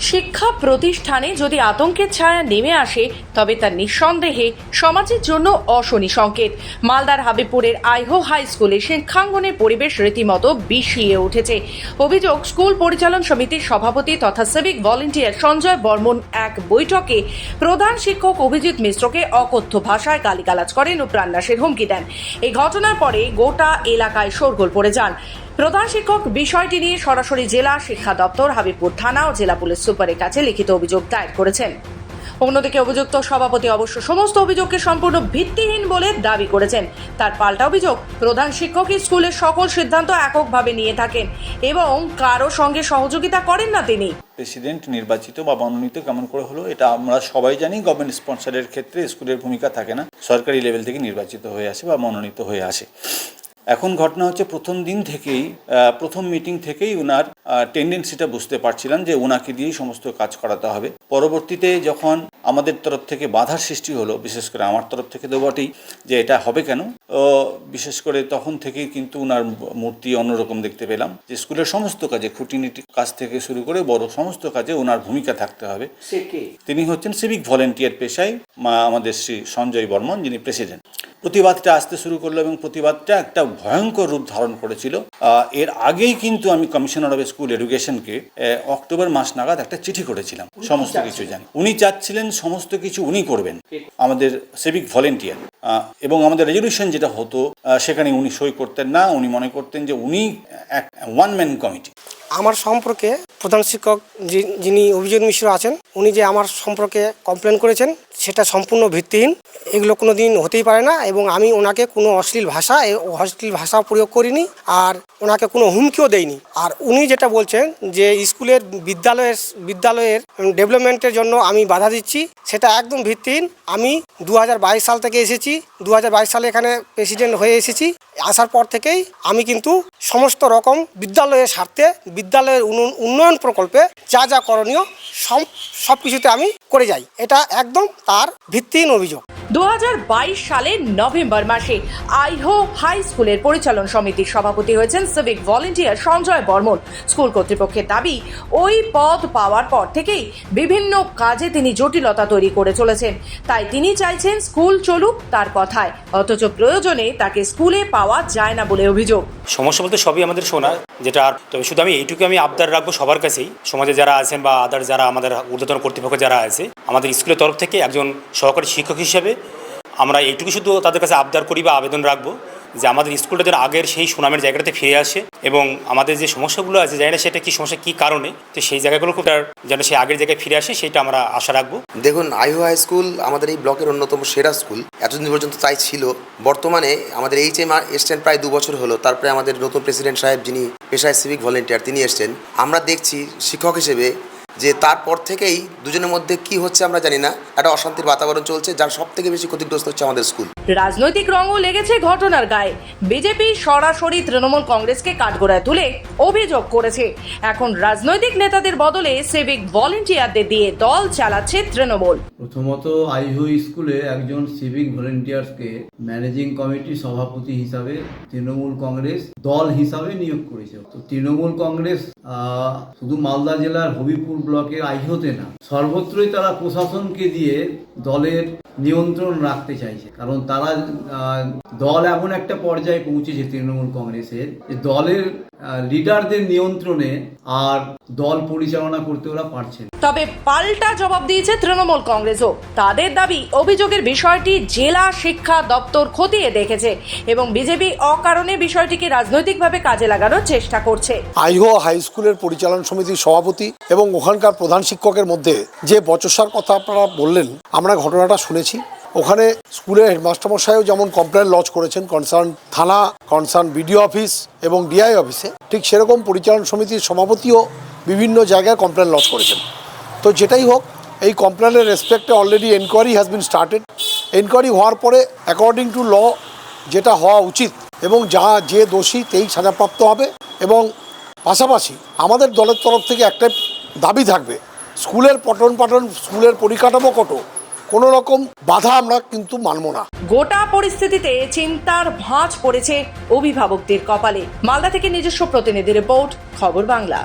শিক্ষা প্রতিষ্ঠানে যদি আতঙ্কের ছায়া নেমে আসে, তবে তা নিঃসন্দেহে সমাজের জন্য অশনি সংকেত। মালদার হাবিবপুরের আইহো হাই স্কুলে শিক্ষাঙ্গনের পরিবেশ রীতিমতো বিষিয়ে উঠেছে। অভিযোগ, স্কুল পরিচালন সমিতির সভাপতি তথা সিভিক ভলেন্টিয়ার সঞ্জয় বর্মন এক বৈঠকে প্রধান শিক্ষক অভিজিৎ মিশ্রকে অকথ্য ভাষায় গালিগালাজ করেন ও প্রাণনাশের হুমকি দেন। এই ঘটনার পরে গোটা এলাকায় শোরগোল পড়ে যান। প্রধান শিক্ষক বিষয়টি নিয়ে সরাসরি জেলা শিক্ষা দপ্তর, হাবিবপুর থানা ও জেলা পুলিশ সুপারের কাছে লিখিত অভিযোগ দায়ের করেছেন। অন্যদিকে অভিযুক্ত সভাপতি অবশ্য সমস্ত অভিযোগকে সম্পূর্ণ ভিত্তিহীন বলে দাবি করেছেন। তার পাল্টা অভিযোগ প্রধান শিক্ষকই স্কুলের সকল সিদ্ধান্ত এককভাবে নিয়ে থাকেন এবং কারও সঙ্গে সহযোগিতা করেন না তিনি। প্রেসিডেন্ট নির্বাচিত বা মনোনীত কেমন করে হলো, এটা আমরা সবাই জানি গভর্নমেন্ট স্পন্সরের ক্ষেত্রে স্কুলের ভূমিকা থাকে না। সরকারি লেভেল থেকে নির্বাচিত হয়ে আসে বা মনোনীত হয়ে আসে। এখন ঘটনা হচ্ছে প্রথম দিন থেকেই প্রথম মিটিং থেকেই ওনার টেন্ডেন্সিটা বুঝতে পারছিলাম যে ওনাকে দিয়েই সমস্ত কাজ করাতে হবে। পরবর্তীতে যখন আমাদের তরফ থেকে বাধার সৃষ্টি হলো বিশেষ করে আমার তরফ থেকে তো বটেই যে এটা হবে কেন বিশেষ করে তখন থেকেই কিন্তু ওনার মূর্তি অন্যরকম দেখতে পেলাম যে স্কুলের সমস্ত কাজে খুঁটিনিটি কাজ থেকে শুরু করে বড় সমস্ত কাজে ওনার ভূমিকা থাকতে হবে। তিনি হচ্ছেন সিভিক ভলেন্টিয়ার পেশায় মা আমাদের শ্রী সঞ্জয় বর্মন যিনি প্রেসিডেন্ট প্রতিবাদটা আসতে শুরু করল এবং প্রতিবাদটা একটা ভয়ঙ্কর রূপ ধারণ করেছিল। এর আগেই কিন্তু আমি কমিশনার অফ স্কুল এডুকেশনকে অক্টোবর মাস নাগাদ একটা চিঠি করেছিলাম। সমস্ত কিছু জানি। উনি চাচ্ছিলেন সমস্ত কিছু উনি করবেন। আমাদের সিভিক ভলেন্টিয়ার এবং আমাদের রেজলিউশন যেটা হতো সেখানে উনি সই করতেন না। উনি মনে করতেন যে উনি এক ওয়ান ম্যান কমিটি আমার সম্পর্কে প্রধান শিক্ষক যিনি অভিজিৎ মিশ্র আছেন, উনি যে আমার সম্পর্কে কমপ্লেন করেছেন, সেটা সম্পূর্ণ ভিত্তিহীন। এগুলো কোনো দিন হতেই পারে না এবং আমি ওনাকে কোনো অশ্লীল ভাষা অশ্লীল ভাষা প্রয়োগ করিনি। আর ওনাকে কোনো হুমকিও দেইনি আর উনি যেটা বলছেন যে স্কুলের বিদ্যালয়ের বিদ্যালয়ের ডেভেলপমেন্টের জন্য আমি বাধা দিচ্ছি, সেটা একদম ভিত্তিহীন। আমি দু হাজার বাইশ সাল থেকে এসেছি দু হাজার বাইশ সালে এখানে প্রেসিডেন্ট হয়ে এসেছি। আসার পর থেকেই আমি কিন্তু সমস্ত রকম বিদ্যালয়ের স্বার্থে, বিদ্যালয়ের উন্ন- উন্নয়ন প্রকল্পে যা যা করণীয় সব সব কিছুতে আমি করে যাই। এটা একদম তার ভিত্তিহীন অভিযোগ। দু হাজার বাইশ সালের নভেম্বর মাসে আইহো হাই স্কুলের পরিচালন সমিতির সভাপতি হয়েছেন civic volunteer Sanjay Barman. School কর্তৃপক্ষের দাবি, ওই পদ পাওয়ার পর থেকেই বিভিন্ন কাজে তিনি জটিলতা তৈরি করে চলেছেন। তাই তিনি চাইছেন স্কুল চলুক তার কথায়, অথচ প্রয়োজনে তাকে স্কুলে পাওয়া যায় না বলে অভিযোগ। সমস্যা বলতে সবই আমাদের শোনা, যেটা আর তবে শুধু আমি এইটুকু আমি আবদার রাখব সবার কাছেই। সমাজে যারা আছেন বা আদার যারা আমাদের ঊর্ধ্বতন কর্তৃপক্ষ যারা আছে, আমাদের স্কুলের তরফ থেকে একজন সহকারী শিক্ষক হিসেবে আমরা এইটুকু শুধু তাদের কাছে আবদার করি বা আবেদন রাখব যে আমাদের স্কুলটা যেন আগের সেই সুনামের জায়গাটাতে ফিরে আসে এবং আমাদের যে সমস্যাগুলো আছে, জানি না সেটা কি সমস্যা, কি কারণে, তো সেই জায়গাগুলো তার যেন সেই আগের জায়গায় ফিরে আসে সেইটা আমরা আশা রাখব। দেখুন, আইহো হাই স্কুল আমাদের এই ব্লকের অন্যতম সেরা স্কুল। এতদিন পর্যন্ত তাই ছিল। বর্তমানে আমাদের এইচ এম এসছেন প্রায় দু বছর হলো। তারপরে আমাদের নতুন প্রেসিডেন্ট সাহেব যিনি পেশায় সিভিক ভলেন্টিয়ার, তিনি এসছেন। আমরা দেখছি শিক্ষক হিসেবে যে তারপর থেকেই দুজনের মধ্যে কি হচ্ছে আমরা জানি না। একটা অশান্তির বাতাবরণ চলছে যার সব থেকে বেশি ক্ষতিগ্রস্ত হচ্ছে আমাদের স্কুল। রাজনৈতিক রঙও লেগেছে ঘটনার গায়ে। বিজেপি সরাসরি তৃণমূল কংগ্রেসকে কাঠগড়ায় তুলে অভিযোগ করেছে। এখন রাজনৈতিক নেতাদের বদলে সিভিক ভলেন্টিয়ারদের দিয়ে দল চালাচ্ছে তৃণমূল। প্রথমত আইহু স্কুলে একজন সিভিক ভলেন্টিয়ার্সকে ম্যানেজিং কমিটির সভাপতি হিসাবে তৃণমূল কংগ্রেস দল হিসাবে নিয়োগ করেছে। তো তৃণমূল কংগ্রেস শুধু মালদা জেলার হবিপুর ব্লকের আইহোতে না। সর্বত্রই তারা প্রশাসনকে দিয়ে দলের নিয়ন্ত্রণ রাখতে চাইছে। কারণ তারা আহ, দল এমন একটা পর্যায়ে পৌঁছেছে তৃণমূল কংগ্রেসের যে দলের লিডারদের নিয়ন্ত্রণে আর দল পরিচালনা করতে ওরা পারছে না। তবে পাল্টা জবাব দিয়েছে তৃণমূল কংগ্রেসও। তাদের দাবি অভিযোগের বিষয়টি জেলা শিক্ষা দপ্তর খতিয়ে দেখেছে এবং বিজেপি অকারণে বিষয়টিকে রাজনৈতিকভাবে কাজে লাগানোর চেষ্টা করছে। আইহো হাই স্কুলের পরিচালন সমিতির সভাপতি এবং ওখানকার প্রধান শিক্ষকের মধ্যে যে বচসার কথা আপনারা বললেন, আমরা ঘটনাটা শুনেছি। ওখানে স্কুলের হেডমাস্টারমশাইও যেমন কমপ্লেন লজ করেছেন কনসার্ন থানা কনসার্ন বিডিও অফিস এবং ডিআই অফিসে ঠিক সেরকম পরিচালন সমিতির সভাপতিও বিভিন্ন জায়গায় কমপ্লেন লজ করেছেন। তো যেটাই হোক, এই কমপ্লেনের রেসপেক্টে already enquiry has been started enquiry হওয়ার পরে অ্যাকর্ডিং টু ল যেটা হওয়া উচিত এবং যা, যে দোষী, তেই সাজাপ্রাপ্ত হবে এবং পাশাপাশি আমাদের দলের তরফ থেকে একটা দাবি থাকবে। স্কুলের পঠন পাঠন, স্কুলের পরিকাঠামো কত? কোনো রকম বাধা আমরা কিন্তু মানব না। গোটা পরিস্থিতিতে চিন্তার ভাঁজ পড়েছে অভিভাবকদের কপালে। মালদা থেকে নিজস্ব প্রতিনিধি রিপোর্ট, খবর বাংলা।